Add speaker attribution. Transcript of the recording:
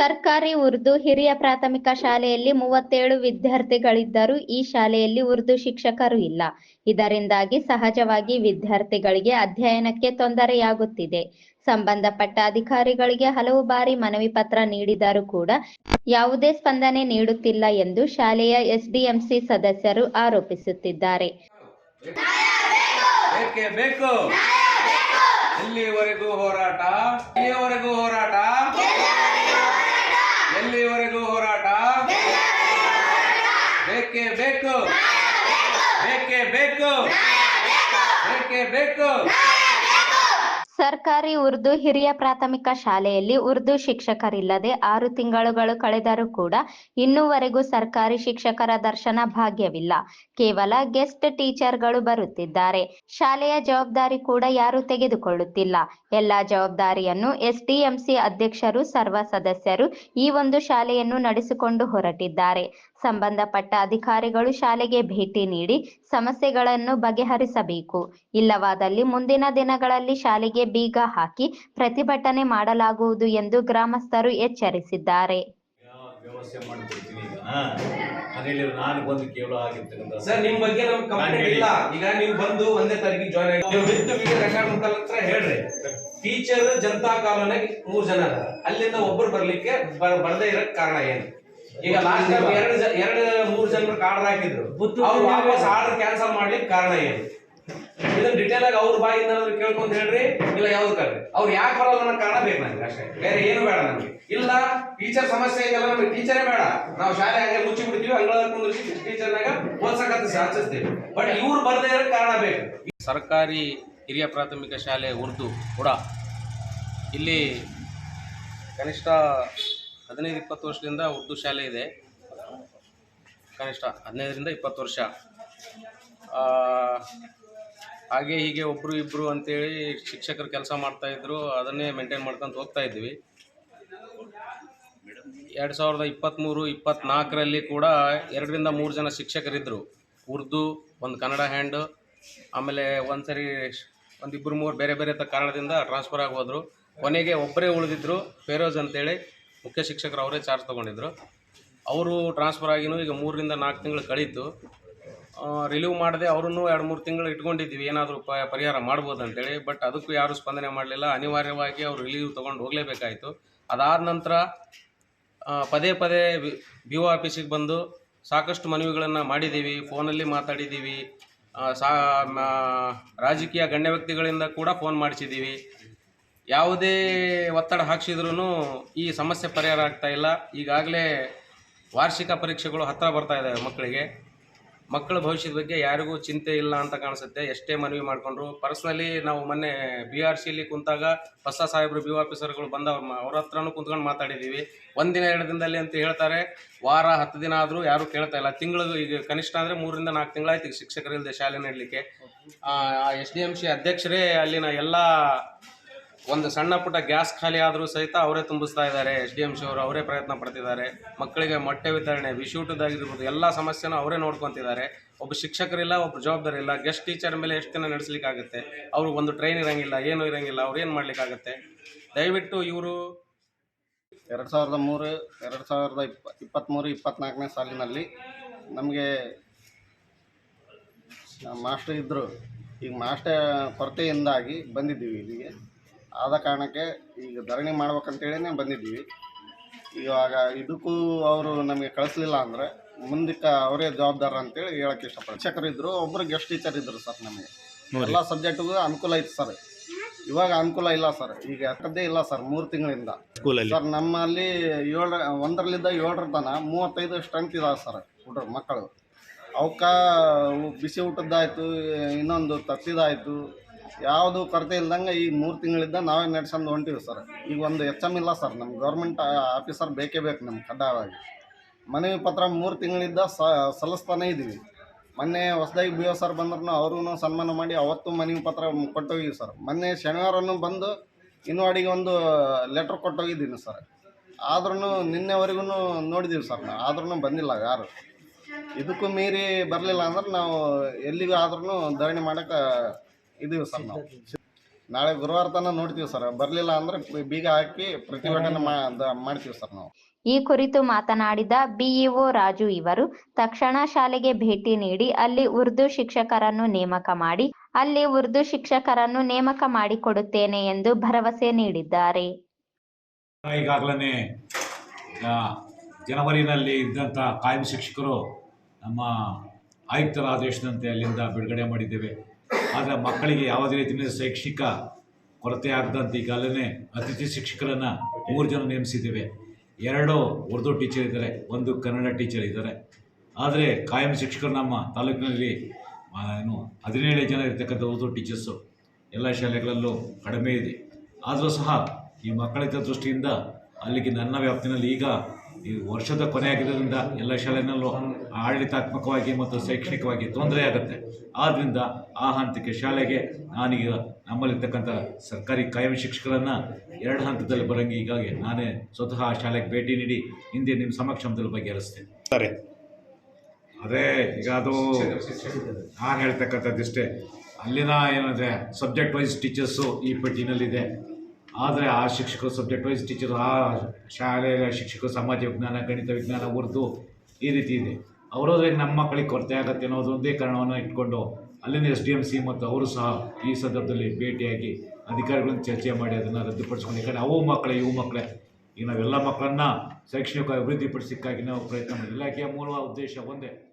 Speaker 1: ಸರ್ಕಾರಿ ಉರ್ದು ಹಿರಿಯ ಪ್ರಾಥಮಿಕ ಶಾಲೆಯಲ್ಲಿ ಮೂವತ್ತೇಳು ವಿದ್ಯಾರ್ಥಿಗಳಿದ್ದರೂ ಈ ಶಾಲೆಯಲ್ಲಿ ಉರ್ದು ಶಿಕ್ಷಕರು ಇಲ್ಲ. ಇದರಿಂದಾಗಿ ಸಹಜವಾಗಿ ವಿದ್ಯಾರ್ಥಿಗಳಿಗೆ ಅಧ್ಯಯನಕ್ಕೆ ತೊಂದರೆಯಾಗುತ್ತಿದೆ. ಸಂಬಂಧಪಟ್ಟ ಅಧಿಕಾರಿಗಳಿಗೆ ಹಲವು ಬಾರಿ ಮನವಿ ಪತ್ರ ನೀಡಿದರೂ ಕೂಡ ಯಾವುದೇ ಸ್ಪಂದನೆ ನೀಡುತ್ತಿಲ್ಲ ಎಂದು ಶಾಲೆಯ ಎಸ್ಡಿಎಂಸಿ ಸದಸ್ಯರು ಆರೋಪಿಸುತ್ತಿದ್ದಾರೆ.
Speaker 2: ಎಲ್ಲಿವರೆಗೂ ಹೋರಾಟ? ಹೋರಾಟ? ಬೇಕೇ ಬೇಕು
Speaker 1: ಸರ್ಕಾರಿ ಉರ್ದು ಹಿರಿಯ ಪ್ರಾಥಮಿಕ ಶಾಲೆಯಲ್ಲಿ ಉರ್ದು ಶಿಕ್ಷಕರಿಲ್ಲದೆ ಆರು ತಿಂಗಳುಗಳು ಕಳೆದರೂ ಕೂಡ ಇನ್ನೂವರೆಗೂ ಸರ್ಕಾರಿ ಶಿಕ್ಷಕರ ದರ್ಶನ ಭಾಗ್ಯವಿಲ್ಲ. ಕೇವಲ ಗೆಸ್ಟ್ ಟೀಚರ್ಗಳು ಬರುತ್ತಿದ್ದಾರೆ. ಶಾಲೆಯ ಜವಾಬ್ದಾರಿ ಕೂಡ ಯಾರು ತೆಗೆದುಕೊಳ್ಳುತ್ತಿಲ್ಲ. ಎಲ್ಲಾ ಜವಾಬ್ದಾರಿಯನ್ನು ಎಸ್ಡಿಎಂಸಿ ಅಧ್ಯಕ್ಷರು, ಸರ್ವ ಸದಸ್ಯರು ಈ ಒಂದು ಶಾಲೆಯನ್ನು ನಡೆಸಿಕೊಂಡು ಹೊರಟಿದ್ದಾರೆ. ಸಂಬಂಧಪಟ್ಟ ಅಧಿಕಾರಿಗಳು ಶಾಲೆಗೆ ಭೇಟಿ ನೀಡಿ ಸಮಸ್ಯೆಗಳನ್ನು ಬಗೆಹರಿಸಬೇಕು. ಇಲ್ಲವಾದಲ್ಲಿ ಮುಂದಿನ ದಿನಗಳಲ್ಲಿ ಶಾಲೆಗೆ ಬೀಗ ಹಾಕಿ ಪ್ರತಿಭಟನೆ ಮಾಡಲಾಗುವುದು ಎಂದು ಗ್ರಾಮಸ್ಥರು ಎಚ್ಚರಿಸಿದ್ದಾರೆ.
Speaker 3: ನಾನು ಬಂದು ಆಗಿರ್ತಕ್ಕಂಥ
Speaker 2: ಸರ್ ನಿಮ್ ಬಗ್ಗೆ ಕಂಪ್ಲೇಂಟ್ ಇಲ್ಲ. ಈಗ ನೀವು ಬಂದು ಒಂದೇ ತಾರೀಕಿಗೆ ಜಾಯ್ನ್ ಆಗಿ ನೀವು ವಿತ್ ವಿಡಿಯೋ ರೆಕಾರ್ಡ್ ಮುಖಾಂತರ ಹೇಳ್ರಿ. ಟೀಚರ್ ಜನತಾ ಕಾಲೋನಿಗೆ ಮೂರು ಜನ ಅಲ್ಲಿಂದ ಒಬ್ಬರು ಬರ್ಲಿಕ್ಕೆ ಬರದೇ ಬರ್ದೇ ಇರಕ್ ಕಾರಣ ಏನು? ಈಗ ಲಾಸ್ಟ್ ಟೈಮ್ ಎರಡು ಎರಡು ಮೂರು ಜನರು ಕಾರ್ಡ್ ಹಾಕಿದ್ರು. ಅವ್ರು ವಾಪಸ್ ಆರ್ಡರ್ ಕ್ಯಾನ್ಸಲ್ ಮಾಡ್ಲಿಕ್ಕೆ ಕಾರಣ ಏನು? ಇದನ್ನ ಡಿಟೇಲ್ ಆಗಿ ಅವ್ರ ಬಾಯಿಂದ ಕೇಳ್ಕೊಂತ ಕೇಳ್ಕೊಂಡ್ ಹೇಳ್ರಿ ಇಲ್ಲ ಯಾವ್ದು ಕರ್ರಿ ಅವ್ರು ಯಾಕೆ ಬರಲ್ಲ ಅನ್ನೋ ಕಾರಣ ಬೇಕು ನನಗೆ ಅಷ್ಟೇ. ಬೇರೆ ಏನು ಬೇಡ ನಮ್ಗೆ. ಇಲ್ಲ ಟೀಚರ್ ಸಮಸ್ಯೆ ಇದೆಲ್ಲ ನಮ್ಗೆ. ಟೀಚರೇ ಬೇಡ. ನಾವು ಶಾಲೆ ಹಂಗೆ ಮುಚ್ಚಿ ಬಿಡ್ತೀವಿ ಅಂಗಳ ಕುಂದ್ರಿಸಿ ಟೀಚರ್ನಾಗ ಓದ್ಸಕ್ಕಂತ ಹಚ್ಚಿಸ್ತೀವಿ ಬಟ್ ಇವ್ರು ಬರದೇ ಇರೋ ಕಾರಣ ಬೇಕು. ಸರ್ಕಾರಿ ಹಿರಿಯ ಪ್ರಾಥಮಿಕ ಶಾಲೆ ಉರ್ದು ಕೂಡ ಇಲ್ಲಿ ಕನಿಷ್ಠ ಹದಿನೈದು, ಇಪ್ಪತ್ತು ವರ್ಷದಿಂದ ಉರ್ದು ಶಾಲೆ ಇದೆ. ಕನಿಷ್ಠ ಹದಿನೈದರಿಂದ ಇಪ್ಪತ್ತು ವರ್ಷ. ಹಾಗೆ ಹೀಗೆ ಒಬ್ಬರು ಇಬ್ಬರು ಅಂತೇಳಿ ಶಿಕ್ಷಕರು ಕೆಲಸ ಮಾಡ್ತಾಯಿದ್ರು ಅದನ್ನೇ ಮೇಂಟೈನ್ ಮಾಡ್ಕೊಂತ ಹೋಗ್ತಾ ಇದ್ವಿ. ಎರಡು ಸಾವಿರದ ಇಪ್ಪತ್ತ್ಮೂರು ಇಪ್ಪತ್ತ್ನಾಲ್ಕರಲ್ಲಿ ಕೂಡ ಎರಡರಿಂದ ಮೂರು ಜನ ಶಿಕ್ಷಕರಿದ್ದರು ಉರ್ದು, ಒಂದು ಕನ್ನಡ ಹ್ಯಾಂಡ್ ಆಮೇಲೆ ಒಂದು ಸರಿ ಒಂದಿಬ್ಬರು ಮೂರು ಬೇರೆ ಬೇರೆ ಕಾರಣದಿಂದ ಟ್ರಾನ್ಸ್ಫರ್ ಆಗಿ ಹೋದರು. ಕೊನೆಗೆ ಒಬ್ಬರೇ ಉಳಿದಿದ್ದರು ಫೇರೋಜ್ ಅಂತೇಳಿ. ಮುಖ್ಯ ಶಿಕ್ಷಕರು ಅವರೇ ಚಾರ್ಜ್ ತೊಗೊಂಡಿದ್ರು. ಅವರು ಟ್ರಾನ್ಸ್ಫರ್ ಆಗಿನೂ ಈಗ ಮೂರರಿಂದ ನಾಲ್ಕು ತಿಂಗಳು ಕಳೀತು. ರಿಲೀವ್ ಮಾಡದೆ ಅವರನ್ನು ಎರಡು ಮೂರು ತಿಂಗಳು ಇಟ್ಕೊಂಡಿದ್ದೀವಿ. ಏನಾದರೂ ಪ ಪರಿಹಾರ ಮಾಡ್ಬೋದು ಅಂತೇಳಿ. ಬಟ್ ಅದಕ್ಕೂ ಯಾರೂ ಸ್ಪಂದನೆ ಮಾಡಲಿಲ್ಲ. ಅನಿವಾರ್ಯವಾಗಿ ಅವರು ರಿಲೀವ್ ತೊಗೊಂಡು ಹೋಗಲೇಬೇಕಾಯಿತು. ಅದಾದ ನಂತರ ಪದೇ ಪದೇ ಬಿ ಒ ಆಫೀಸಿಗೆ ಬಂದು ಸಾಕಷ್ಟು ಮನವಿಗಳನ್ನು ಮಾಡಿದ್ದೀವಿ. ಫೋನಲ್ಲಿ ಮಾತಾಡಿದ್ದೀವಿ. ಸಾ ರಾಜಕೀಯ ಗಣ್ಯ ವ್ಯಕ್ತಿಗಳಿಂದ ಕೂಡ ಫೋನ್ ಮಾಡಿಸಿದ್ದೀವಿ. ಯಾವುದೇ ಒತ್ತಡ ಹಾಕ್ಸಿದ್ರೂ ಈ ಸಮಸ್ಯೆ ಪರಿಹಾರ ಆಗ್ತಾ ಇಲ್ಲ. ಈಗಾಗಲೇ ವಾರ್ಷಿಕ ಪರೀಕ್ಷೆಗಳು ಹತ್ತಿರ ಬರ್ತಾ ಇದ್ದಾವೆ ಮಕ್ಕಳಿಗೆ. ಮಕ್ಕಳ ಭವಿಷ್ಯದ ಬಗ್ಗೆ ಯಾರಿಗೂ ಚಿಂತೆ ಇಲ್ಲ ಅಂತ ಕಾಣಿಸುತ್ತೆ. ಎಷ್ಟೇ ಮನವಿ ಮಾಡಿಕೊಂಡ್ರು. ಪರ್ಸ್ನಲಿ ನಾವು ಮೊನ್ನೆ ಬಿ ಆರ್ ಸಿಲಿ ಕುಂತಾಗ ಹೊಸ ಸಾಹೇಬರು, ಬಿ ಆಫೀಸರ್ಗಳು ಬಂದ ಅವ್ರ ಹತ್ರನೂ ಕುಂತ್ಕೊಂಡು ಮಾತಾಡಿದ್ದೀವಿ. ಒಂದಿನ, ಎರಡು ದಿನದಲ್ಲಿ ಅಂತ ಹೇಳ್ತಾರೆ. ವಾರ, ಹತ್ತು ದಿನ ಆದರೂ ಯಾರೂ ಕೇಳ್ತಾ ಇಲ್ಲ. ತಿಂಗಳು ಈಗ ಕನಿಷ್ಠ ಅಂದರೆ ಮೂರರಿಂದ ನಾಲ್ಕು ತಿಂಗಳಾಯ್ತು ಈಗ ಶಿಕ್ಷಕರಿಲ್ಲದೆ ಶಾಲೆ ನೆಡಲಿಕ್ಕೆ. ಎಸ್ ಡಿ ಎಂ ಸಿ ಅಧ್ಯಕ್ಷರೇ ಅಲ್ಲಿನ ಎಲ್ಲ ಒಂದು ಸಣ್ಣ ಪುಟ್ಟ ಗ್ಯಾಸ್ ಖಾಲಿ ಆದರೂ ಸಹಿತ ಅವರೇ ತುಂಬಿಸ್ತಾ ಇದ್ದಾರೆ. ಎಸ್ ಡಿ ಎಂ ಸಿ ಅವರು ಅವರೇ ಪ್ರಯತ್ನ ಪಡ್ತಿದ್ದಾರೆ. ಮಕ್ಕಳಿಗೆ ಮೊಟ್ಟೆ ವಿತರಣೆ ಬಿಸಿಯೂಟದಾಗಿರ್ಬೋದು ಎಲ್ಲ ಸಮಸ್ಯೆನೂ ಅವರೇ ನೋಡ್ಕೊತಿದ್ದಾರೆ. ಒಬ್ಬ ಶಿಕ್ಷಕರಿಲ್ಲ ಒಬ್ಬ ಜವಾಬ್ದಾರಿ ಇಲ್ಲ. ಗೆಸ್ಟ್ ಟೀಚರ್ ಮೇಲೆ ಎಷ್ಟು ದಿನ ನಡೆಸಲಿಕ್ಕಾಗುತ್ತೆ? ಅವ್ರಿಗೆ ಒಂದು ಟ್ರೈನ್ ಇರೋಂಗಿಲ್ಲ, ಏನೂ ಇರಂಗಿಲ್ಲ, ಅವ್ರು ಏನು ಮಾಡಲಿಕ್ಕಾಗುತ್ತೆ? ದಯವಿಟ್ಟು ಇವರು
Speaker 4: ಎರಡು ಸಾವಿರದ ಮೂರು, ಎರಡು ಸಾವಿರದ ಇಪ್ಪ ಇಪ್ಪತ್ತ್ಮೂರು ಇಪ್ಪತ್ತ್ನಾಲ್ಕನೇ ಸಾಲಿನಲ್ಲಿ ನಮಗೆ ಮಾಸ್ಟರ್ ಇದ್ದರು ಈಗ ಮಾಸ್ಟರ್ ಕೊರತೆಯಿಂದಾಗಿ ಬಂದಿದ್ದೀವಿ ಇಲ್ಲಿಗೆ. ಆದ ಕಾರಣಕ್ಕೆ ಈಗ ಧರಣಿ ಮಾಡ್ಬೇಕಂತೇಳಿನೇ ಬಂದಿದ್ದೀವಿ. ಇವಾಗ ಇದಕ್ಕೂ ಅವರು ನಮಗೆ ಕಳಿಸ್ಲಿಲ್ಲ ಅಂದರೆ ಮುಂದಕ್ಕೆ ಅವರೇ ಜವಾಬ್ದಾರ ಅಂತೇಳಿ ಹೇಳಕ್ಕೆ ಇಷ್ಟಪಡ್ತೀನಿ. ಶಿಕ್ಷಕರು ಇದ್ದರು ಒಬ್ಬರು ಗೆಸ್ಟ್ ಟೀಚರ್ ಇದ್ದರು ಸರ್ ನಮಗೆ. ಎಲ್ಲ ಸಬ್ಜೆಕ್ಟ್ಗೂ ಅನುಕೂಲ ಇತ್ತು ಸರ್ ಇವಾಗ ಅನುಕೂಲ ಇಲ್ಲ ಸರ್ ಈಗ ಯಾಕದ್ದೇ ಇಲ್ಲ ಸರ್ ಮೂರು ತಿಂಗಳಿಂದ. ಸರ್ ನಮ್ಮಲ್ಲಿ ಏಳು ಒಂದರಲ್ಲಿದ್ದ ಏಳರ ತನ ಮೂವತ್ತೈದು ಸ್ಟ್ರೆಂತ್ ಇದಾವೆ ಸರ್ ಹುಡುಗರು ಮಕ್ಕಳು. ಅವಕ್ಕ ಬಿಸಿ ಊಟದ್ದಾಯಿತು ಇನ್ನೊಂದು ತತ್ತಿದಾಯ್ತು ಯಾವುದು ಕೊರತೆ ಇಲ್ದಂಗೆ ಈ ಮೂರು ತಿಂಗಳಿಂದ ನಾವೇ ನಡ್ಸ್ಕೊಂಡು ಹೊಂಟೀವಿ ಸರ್. ಈಗ ಒಂದು ಎಚ್ ಎಂ ಇಲ್ಲ ಸರ್. ನಮ್ಮ ಗೌರ್ಮೆಂಟ್ ಆಫೀಸರ್ ಬೇಕೇ ಬೇಕು ನಮ್ಗೆ ಕಡ್ಡಾಯವಾಗಿ. ಮನವಿ ಪತ್ರ ಮೂರು ತಿಂಗಳಿಂದ ಸಲ್ಲಿಸ್ತಾನೇ ಇದ್ದೀವಿ ಮೊನ್ನೆ ಹೊಸದಾಗಿ ಬಿ ಓ ಸರ್ ಬಂದ್ರೂ ಅವ್ರೂ ಸನ್ಮಾನ ಮಾಡಿ ಅವತ್ತು ಮನವಿ ಪತ್ರ ಕೊಟ್ಟೋಗಿವಿ ಸರ್. ಮೊನ್ನೆ ಶನಿವಾರನೂ ಬಂದು ಇನ್ವಾಡಿಗೆ ಒಂದು ಲೆಟ್ರ್ ಕೊಟ್ಟೋಗಿದ್ದೀನಿ ಸರ್. ಆದ್ರೂ ನಿನ್ನೆವರೆಗೂ ನೋಡಿದ್ದೀವಿ ಸರ್. ನಾವು ಆದ್ರೂ ಬಂದಿಲ್ಲ ಯಾರು. ಇದಕ್ಕೂ ಮೀರಿ ಬರಲಿಲ್ಲ ಅಂದ್ರೆ ನಾವು ಎಲ್ಲಿಗೂ ಆದ್ರೂ ಧರಣಿ ಮಾಡೋಕೆ ಇದೀವಿ ಸರ್ ನಾವು. ನಾಳೆ ಗುರುವಾರ ತನಕ ನೋಡ್ತೀವಿ ಸರ್. ಬರಲಿಲ್ಲ ಅಂದ್ರೆ ಬೀಗ ಹಾಕಿ ಪ್ರತಿಭಟನೆ ಮಾ ಮಾಡ್ತೀವಿ ಸರ್ ನಾವು.
Speaker 1: ಈ ಕುರಿತು ಮಾತನಾಡಿದ ಬಿಇಒ ರಾಜು ಇವರು ತಕ್ಷಣ ಶಾಲೆಗೆ ಭೇಟಿ ನೀಡಿ ಅಲ್ಲಿ ಉರ್ದು ಶಿಕ್ಷಕರನ್ನು ನೇಮಕ ಮಾಡಿ ಅಲ್ಲಿ ಉರ್ದು ಶಿಕ್ಷಕರನ್ನು ನೇಮಕ ಮಾಡಿಕೊಡುತ್ತೇನೆ ಎಂದು ಭರವಸೆ ನೀಡಿದ್ದಾರೆ.
Speaker 3: ಈಗಾಗಲೇ ಜನವರಿನಲ್ಲಿ ಇದ್ದಂಥ ಕಾಯಂ ಶಿಕ್ಷಕರು ನಮ್ಮ ಆಯುಕ್ತರ ಆದೇಶದಂತೆ ಅಲ್ಲಿಂದ ಬಿಡುಗಡೆ ಮಾಡಿದ್ದೇವೆ. ಆದರೆ ಮಕ್ಕಳಿಗೆ ಯಾವುದೇ ರೀತಿಯ ಶೈಕ್ಷಣಿಕ ಕೊರತೆ ಆಗದಂತೆ ಈಗಾಗಲೇ ಅತಿಥಿ ಶಿಕ್ಷಕರನ್ನು ಮೂರು ಜನ ನೇಮಿಸಿದ್ದೇವೆ. ಎರಡು ಉರ್ದು ಟೀಚರ್ ಇದ್ದಾರೆ, ಒಂದು ಕನ್ನಡ ಟೀಚರ್ ಇದ್ದಾರೆ. ಆದರೆ ಕಾಯಂ ಶಿಕ್ಷಕರು ನಮ್ಮ ತಾಲೂಕಿನಲ್ಲಿ ಏನು ಹದಿನೇಳು ಜನ ಇರ್ತಕ್ಕಂಥ ಉರ್ದು ಟೀಚರ್ಸು ಎಲ್ಲ ಶಾಲೆಗಳಲ್ಲೂ ಕಡಿಮೆ ಇದೆ. ಆದರೂ ಸಹ ಈ ಮಕ್ಕಳ ದೃಷ್ಟಿಯಿಂದ ಅಲ್ಲಿಗೆ ನನ್ನ ವ್ಯಾಪ್ತಿನಲ್ಲಿ ಈಗ ಈ ವರ್ಷದ ಕೊನೆ ಆಗಿರೋದ್ರಿಂದ ಎಲ್ಲ ಶಾಲೆಯಲ್ಲೂ ಆಡಳಿತಾತ್ಮಕವಾಗಿ ಮತ್ತು ಶೈಕ್ಷಣಿಕವಾಗಿ ತೊಂದರೆ ಆಗುತ್ತೆ. ಆದ್ದರಿಂದ ಆ ಹಂತಕ್ಕೆ ಶಾಲೆಗೆ ನಾನೀಗ ನಮ್ಮಲ್ಲಿರ್ತಕ್ಕಂಥ ಸರ್ಕಾರಿ ಕಾಯಂ ಶಿಕ್ಷಕರನ್ನು ಎರಡು ಹಂತದಲ್ಲಿ ಬರಂಗೆ ಹೀಗಾಗಿ ನಾನೇ ಸ್ವತಃ ಆ ಶಾಲೆಗೆ ಭೇಟಿ ನೀಡಿ ಹಿಂದೆ ನಿಮ್ಮ ಸಮಕ್ಷಮದಲ್ಲಿ ಸರಿ. ಅದೇ ಈಗ ಅದು ನಾನು ಹೇಳ್ತಕ್ಕಂಥದ್ದಿಷ್ಟೇ. ಅಲ್ಲಿನ ಏನಂದರೆ ಸಬ್ಜೆಕ್ಟ್ ವೈಸ್ ಟೀಚರ್ಸು ಈ ಪಟ್ಟಿನಲ್ಲಿದೆ. ಆದರೆ ಆ ಶಿಕ್ಷಕರು ಸಬ್ಜೆಕ್ಟ್ ವೈಸ್ ಟೀಚರ್ ಆ ಶಾಲೆಯ ಶಿಕ್ಷಕರು, ಸಮಾಜ ವಿಜ್ಞಾನ, ಗಣಿತ ವಿಜ್ಞಾನ, ಉರ್ದು ಈ ರೀತಿ ಇದೆ. ಅವರೋದ್ರೆ ನಮ್ಮ ಮಕ್ಕಳಿಗೆ ಕೊರತೆ ಆಗುತ್ತೆ ಅನ್ನೋದು ಒಂದೇ ಕಾರಣವನ್ನು ಇಟ್ಕೊಂಡು ಅಲ್ಲಿನ ಎಸ್ ಡಿ ಎಂ ಸಿ ಮತ್ತು ಅವರು ಸಹ ಈ ಸಂದರ್ಭದಲ್ಲಿ ಭೇಟಿಯಾಗಿ ಅಧಿಕಾರಿಗಳನ್ನು ಚರ್ಚೆ ಮಾಡಿ ಅದನ್ನು ರದ್ದುಪಡಿಸ್ಕೊಂಡು ಯಾಕಂದರೆ ಅವು ಮಕ್ಕಳೇ, ಇವು ಮಕ್ಕಳೇ. ಈಗ ನಾವೆಲ್ಲ ಮಕ್ಕಳನ್ನು ಶೈಕ್ಷಣಿಕ ಅಭಿವೃದ್ಧಿಪಡಿಸಿಕ್ಕಾಗಿ ನಾವು ಪ್ರಯತ್ನ ಮಾಡಿ ಇಲಾಖೆಯ ಮೂಲ ಉದ್ದೇಶ ಒಂದೇ.